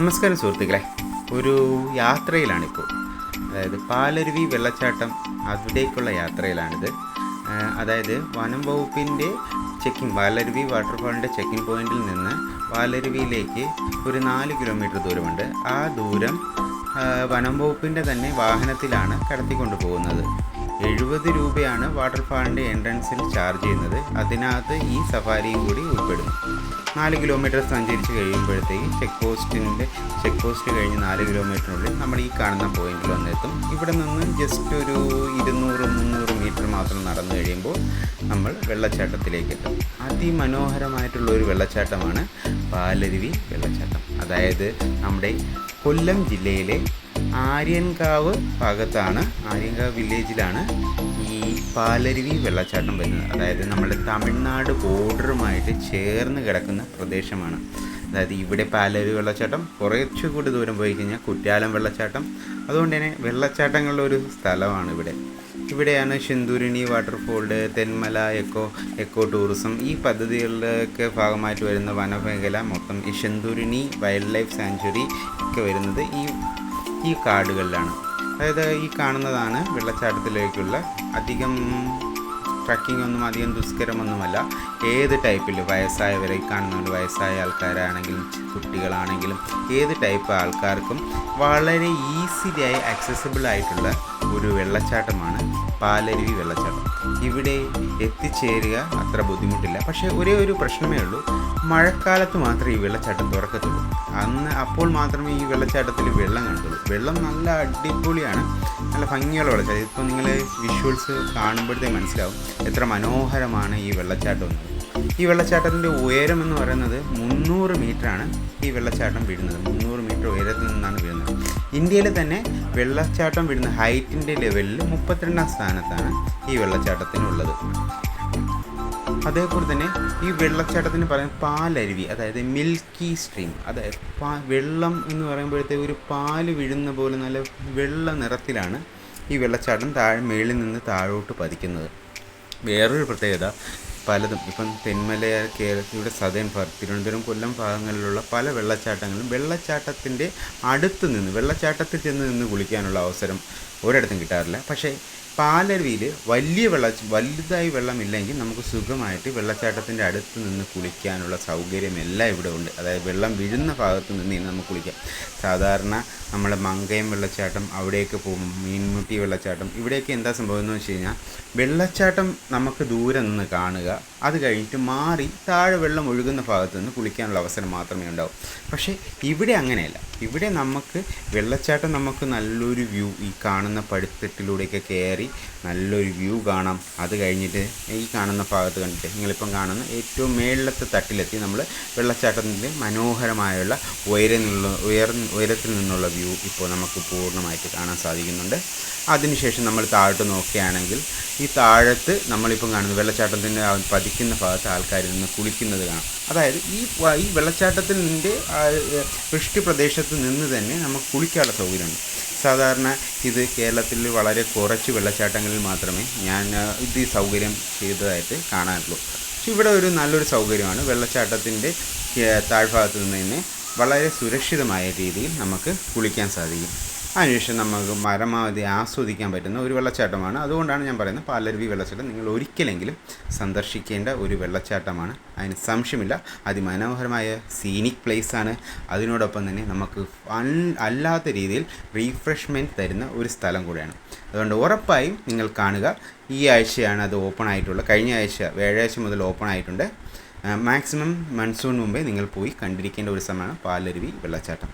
നമസ്കാരം സുഹൃത്തുക്കളെ. ഒരു യാത്രയിലാണിപ്പോൾ. അതായത് പാലരുവി വെള്ളച്ചാട്ടം അവിടേക്കുള്ള യാത്രയിലാണിത്. അതായത് വനം വകുപ്പിന്റെ ചെക്കിംഗ് പാലരുവി വാട്ടർഫാളിന്റെ ചെക്കിംഗ് പോയിന്റിൽ നിന്ന് പാലരുവിയിലേക്ക് ഒരു നാല് കിലോമീറ്റർ ദൂരമുണ്ട്. ആ ദൂരം വനം വകുപ്പിന്റെ തന്നെ വാഹനത്തിലാണ് കടത്തിക്കൊണ്ട് പോകുന്നത്. എഴുപത് രൂപയാണ് വാട്ടർഫാളിന്റെ എൻട്രൻസിൽ ചാർജ് ചെയ്യുന്നത്. അതിനകത്ത് ഈ സഫാരിയും കൂടി ഉൾപ്പെടുന്നു. നാല് കിലോമീറ്റർ സഞ്ചരിച്ച് കഴിയുമ്പോഴത്തേക്ക് ചെക്ക് പോസ്റ്റിന്റെ ചെക്ക് പോസ്റ്റ് കഴിഞ്ഞ് നാല് കിലോമീറ്ററിനുള്ളിൽ നമ്മൾ ഈ കാണുന്ന പോയിന്റിൽ വന്നെത്തും. ഇവിടെ നിന്ന് ജസ്റ്റ് ഒരു ഇരുന്നൂറ് മുന്നൂറ് മീറ്റർ മാത്രം നടന്നു കഴിയുമ്പോൾ നമ്മൾ വെള്ളച്ചാട്ടത്തിലേക്ക് എത്തും. അതിമനോഹരമായിട്ടുള്ള ഒരു വെള്ളച്ചാട്ടമാണ് പാലരുവി വെള്ളച്ചാട്ടം. അതായത് നമ്മുടെ കൊല്ലം ജില്ലയിലെ ആര്യൻകാവ് ഭാഗത്താണ് ആര്യൻകാവ് വില്ലേജിലാണ് പാലരുവി വെള്ളച്ചാട്ടം വരുന്നത്. അതായത് നമ്മുടെ തമിഴ്നാട് ബോർഡറുമായിട്ട് ചേർന്ന് കിടക്കുന്ന പ്രദേശമാണ്. അതായത് ഇവിടെ പാലരുവി വെള്ളച്ചാട്ടം കുറച്ചുകൂടി ദൂരം പോയി കഴിഞ്ഞാൽ കുറ്റാലം വെള്ളച്ചാട്ടം. അതുകൊണ്ട് തന്നെ വെള്ളച്ചാട്ടങ്ങളുടെ ഒരു സ്ഥലമാണ് ഇവിടെ. ഇവിടെയാണ് Shenduruny waterfall Thenmala eco eco tourism ഈ പദ്ധതികളിലൊക്കെ ഭാഗമായിട്ട് വരുന്ന വനമേഖല മൊത്തം ഈ ശെന്തൂരിണി വൈൽഡ് ലൈഫ് സാങ്ച്വറി ഒക്കെ വരുന്നത് ഈ ഈ കാടുകളിലാണ്. അതായത് ഈ കാണുന്നതാണ് വെള്ളച്ചാട്ടത്തിലേക്കുള്ള അധികം ട്രക്കിംഗ് ഒന്നും അധികം ദുഷ്കരമൊന്നുമല്ല. ഏത് ടൈപ്പിൽ വയസ്സായവരെ കാണുന്നുണ്ട് വയസ്സായ ആൾക്കാരാണെങ്കിലും കുട്ടികളാണെങ്കിലും ഏത് ടൈപ്പ് ആൾക്കാർക്കും വളരെ ഈസിലിയായി ആക്സസിബിൾ ആയിട്ടുള്ള ഒരു വെള്ളച്ചാട്ടമാണ് പാലരുവി വെള്ളച്ചാട്ടം. ഇവിടെ എത്തിച്ചേരുക അത്ര ബുദ്ധിമുട്ടില്ല. പക്ഷേ ഒരേ ഒരു പ്രശ്നമേ ഉള്ളൂ. മഴക്കാലത്ത് മാത്രമേ ഈ വെള്ളച്ചാട്ടം തുറക്കത്തുള്ളൂ. അന്ന് അപ്പോൾ മാത്രമേ ഈ വെള്ളച്ചാട്ടത്തിൽ വെള്ളം കണ്ടുള്ളൂ. വെള്ളം നല്ല അടിപൊളിയാണ്. നല്ല ഭംഗിയുള്ള വെള്ളച്ചാട്ടം. ഇപ്പോൾ നിങ്ങൾ വിഷ്വൽസ് കാണുമ്പോഴത്തേ മനസ്സിലാവും എത്ര മനോഹരമാണ് ഈ വെള്ളച്ചാട്ടം എന്നത് ഈ വെള്ളച്ചാട്ടത്തിന്റെ ഉയരം എന്ന് പറയുന്നത് മുന്നൂറ് മീറ്ററാണ് ഈ വെള്ളച്ചാട്ടം വീഴുന്നത് മുന്നൂറ് മീറ്റർ ഉയരത്തിൽ നിന്നാണ് വീഴുന്നത് ഇന്ത്യയിൽ തന്നെ വെള്ളച്ചാട്ടം വീഴുന്ന ഹൈറ്റിന്റെ ലെവലിൽ മുപ്പത്തിരണ്ടാം സ്ഥാനത്താണ് ഈ വെള്ളച്ചാട്ടത്തിനുള്ളത്. അതേപോലെ തന്നെ ഈ വെള്ളച്ചാട്ടത്തിന് പറയുന്നത് പാലരുവി അതായത് മിൽക്കി സ്ട്രീം അതായത് പാ വെള്ളം എന്ന് പറയുമ്പോഴത്തേക്ക് ഒരു പാൽ വീഴുന്ന പോലെ നല്ല വെള്ള നിറത്തിലാണ് ഈ വെള്ളച്ചാട്ടം താഴെ മേളിൽ നിന്ന് താഴോട്ട് പതിക്കുന്നത്. വേറൊരു പ്രത്യേകത പലതും ഇപ്പം തെന്മല കേരളത്തിലൂടെ സദേൺ ഭാഗം തിരുവനന്തപുരം കൊല്ലം ഭാഗങ്ങളിലുള്ള പല വെള്ളച്ചാട്ടങ്ങളും വെള്ളച്ചാട്ടത്തിന്റെ അടുത്ത് നിന്ന് വെള്ളച്ചാട്ടത്തിൽ ചെന്ന് നിന്ന് കുളിക്കാനുള്ള അവസരം ഒരിടത്തും കിട്ടാറില്ല. പക്ഷേ പാലരുവിയിൽ വലിയ വെള്ള വലുതായി വെള്ളമില്ലെങ്കിൽ നമുക്ക് സുഖമായിട്ട് വെള്ളച്ചാട്ടത്തിന്റെ അടുത്ത് നിന്ന് കുളിക്കാനുള്ള സൗകര്യം എല്ലാം ഇവിടെ ഉണ്ട്. അതായത് വെള്ളം വീഴുന്ന ഭാഗത്ത് നിന്ന് നമുക്ക് കുളിക്കാം. സാധാരണ നമ്മൾ മങ്കയം വെള്ളച്ചാട്ടം അവിടെയൊക്കെ പോകും. മീൻമുട്ടി വെള്ളച്ചാട്ടം ഇവിടെയൊക്കെ എന്താ സംഭവം എന്ന് വെച്ച് കഴിഞ്ഞാൽ വെള്ളച്ചാട്ടം നമുക്ക് ദൂരെ നിന്ന് കാണുക അത് കഴിഞ്ഞിട്ട് മാറി താഴെ വെള്ളം ഒഴുകുന്ന ഭാഗത്ത് നിന്ന് കുളിക്കാനുള്ള അവസരം മാത്രമേ ഉണ്ടാവൂ. പക്ഷേ ഇവിടെ അങ്ങനെയല്ല. ഇവിടെ നമുക്ക് വെള്ളച്ചാട്ടം നമുക്ക് നല്ലൊരു വ്യൂ ഈ കാണുന്ന പഴുത്തിട്ടിലൂടെയൊക്കെ കയറി നല്ലൊരു വ്യൂ കാണാം. അത് കഴിഞ്ഞിട്ട് ഈ കാണുന്ന ഭാഗത്ത് കണ്ടിട്ട് നിങ്ങളിപ്പം കാണുന്ന ഏറ്റവും മേളിലത്തെ തട്ടിലെത്തി നമ്മൾ വെള്ളച്ചാട്ടത്തിന്റെ മനോഹരമായുള്ള ഉയരം നിന്നുള്ള ഉയർ ഉയരത്തിൽ നിന്നുള്ള വ്യൂ ഇപ്പോൾ നമുക്ക് പൂർണമായിട്ട് കാണാൻ സാധിക്കുന്നുണ്ട്. അതിനുശേഷം നമ്മൾ താഴോട്ട് നോക്കുകയാണെങ്കിൽ ഈ താഴത്ത് നമ്മളിപ്പം കാണുന്നത് വെള്ളച്ചാട്ടത്തിന്റെ പതിക്കുന്ന ഭാഗത്ത് ആൾക്കാർ നിന്ന് കുളിക്കുന്നത് കാണാം. അതായത് ഈ ഈ വെള്ളച്ചാട്ടത്തിൽ നിന്റെ വൃഷ്ടി പ്രദേശത്ത് നിന്ന് തന്നെ നമുക്ക് കുളിക്കാനുള്ള സൗകര്യമുണ്ട്. സാധാരണ ഇത് കേരളത്തിൽ വളരെ കുറച്ച് വെള്ളച്ചാട്ടങ്ങളിൽ മാത്രമേ ഞാൻ ഇത് സൗകര്യം ചെയ്തതായിട്ട് കാണാറുള്ളൂ. പക്ഷെ ഇവിടെ ഒരു നല്ലൊരു സൗകര്യമാണ്. വെള്ളച്ചാട്ടത്തിന്റെ താഴ്ഭാഗത്ത് നിന്ന് തന്നെ വളരെ സുരക്ഷിതമായ രീതിയിൽ നമുക്ക് കുളിക്കാൻ സാധിക്കും. അതിനുശേഷം നമുക്ക് പരമാവധി ആസ്വദിക്കാൻ പറ്റുന്ന ഒരു വെള്ളച്ചാട്ടമാണ്. അതുകൊണ്ടാണ് ഞാൻ പറയുന്നത് പാലരുവി വെള്ളച്ചാട്ടം നിങ്ങൾ ഒരിക്കലെങ്കിലും സന്ദർശിക്കേണ്ട ഒരു വെള്ളച്ചാട്ടമാണ്. അതിന് സംശയമില്ല. അതിമനോഹരമായ സീനിക് പ്ലേസാണ് അതിനോടൊപ്പം തന്നെ നമുക്ക് അല്ലാത്ത രീതിയിൽ റീഫ്രഷ്മെന്റ് തരുന്ന ഒരു സ്ഥലം കൂടിയാണ്. അതുകൊണ്ട് ഉറപ്പായും നിങ്ങൾ കാണുക. ഈ ആഴ്ചയാണ് അത് ഓപ്പൺ ആയിട്ടുള്ളത്. കഴിഞ്ഞ ആഴ്ച വ്യാഴാഴ്ച മുതൽ ഓപ്പൺ ആയിട്ടുണ്ട്. മാക്സിമം മൺസൂൺ മുമ്പേ നിങ്ങൾ പോയി കണ്ടിരിക്കേണ്ട ഒരു സമയമാണ് പാലരുവി വെള്ളച്ചാട്ടം.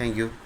താങ്ക്